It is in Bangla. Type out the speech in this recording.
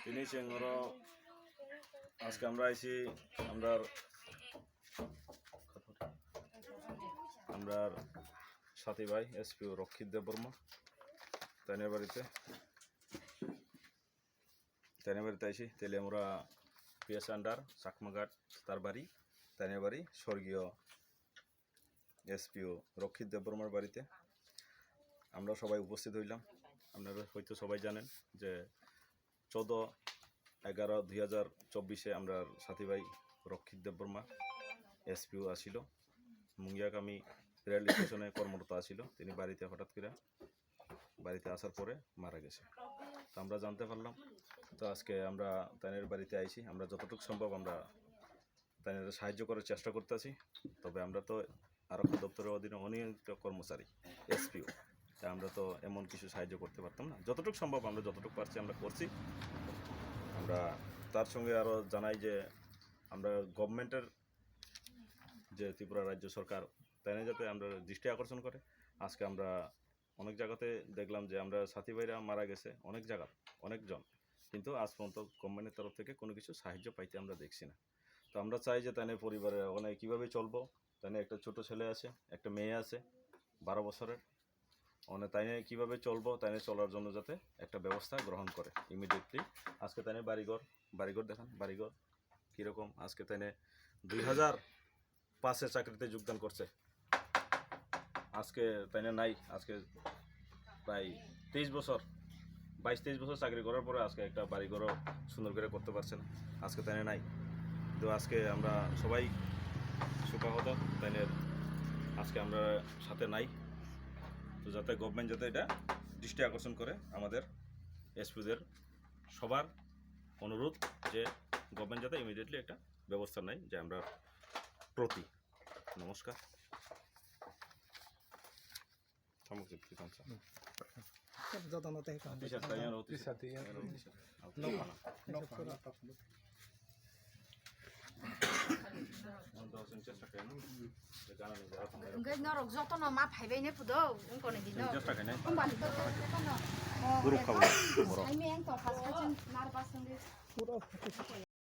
তিনি চেঙ্গর আজকে আমরা আইছি আমরা আমরা সাথী ভাই এসপিও রক্ষিত দেব বর্মা তাইনের বাড়িতে তাইনের বাড়িতে আইছি তাহলে আমরা পিএস আন্ডার, চাকমাঘাট, তার বাড়ি তাইনের বাড়ি স্বর্গীয় এসপিও রক্ষিত দেববর্মার বাড়িতে। আমরা সবাই উপস্থিত হইলাম। আপনারা হয়তো সবাই জানেন যে চৌদ্দ এগারো দুই হাজার চব্বিশে আমরা সাথী ভাই রক্ষিত দেববর্মা এসপিও আসিল। মুঙ্গিয়াকামি রেল স্টেশনে কর্মরত আসিল তিনি বাড়িতে হঠাৎ করে বাড়িতে আসার পরে মারা গেছে। তো আমরা জানতে পারলাম, তো আজকে আমরা তাইনের বাড়িতে আইছি। আমরা যতটুকু সম্ভব আমরা তাইনের সাহায্য করার চেষ্টা করতেছি। তবে আমরা তো আরক্ষা দপ্তরের অধীনে অনিয়মিত কর্মচারী, এসপিও। তা আমরা তো এমন কিছু সাহায্য করতে পারতাম না। যতটুকু সম্ভব আমরা যতটুকু পারছি আমরা করছি। আমরা তার সঙ্গে আরও জানাই যে আমরা গভর্নমেন্টের যে ত্রিপুরা রাজ্য সরকার, তাই যাতে আমরা দৃষ্টি আকর্ষণ করে। আজকে আমরা অনেক জায়গাতে দেখলাম যে আমরা সাথী ভাইরা মারা গেছে অনেক জায়গা, অনেকজন। কিন্তু আজ পর্যন্ত গভর্নমেন্টের তরফ থেকে কোনো কিছু সাহায্য পাইতে আমরা দেখছি না। তো আমরা চাই যে তাই পরিবারে ওখানে কীভাবে চলবো। তাই একটা ছোট ছেলে আছে, একটা মেয়ে আছে, বারো বছরের। মানে তাই নিয়ে কীভাবে চলবো, তাই নিয়ে চলার জন্য যাতে একটা ব্যবস্থা গ্রহণ করে ইমিডিয়েটলি আজকে তাই নিয়ে বাড়িঘর বাড়িঘর দেখান, বাড়িঘর কীরকম? আজকে তাই নিয়ে দুই হাজার পাঁচে চাকরিতে যোগদান করছে। আজকে তাই নাই, আজকে প্রায় তেইশ বছর, বাইশ তেইশ বছর চাকরি করার পরে আজকে একটা বাড়িঘরও সুন্দর করে করতে পারছে না। আজকে তাই নাই। তো আজকে আমরা সবাই সুখাহত, তাই আজকে আমরা সাথে নাই। তো যাতে গভর্নমেন্ট যাতে এটা দৃষ্টি আকর্ষণ করে আমাদের এসপিদের সবার অনুরোধ যে গভর্নমেন্ট যাতে ইমিডিয়েটলি একটা ব্যবস্থা নেয় যে আমরা প্রতি। নমস্কার। সামগ্রিক Người nước nào được giấu tóc non map hay bênh khas pasang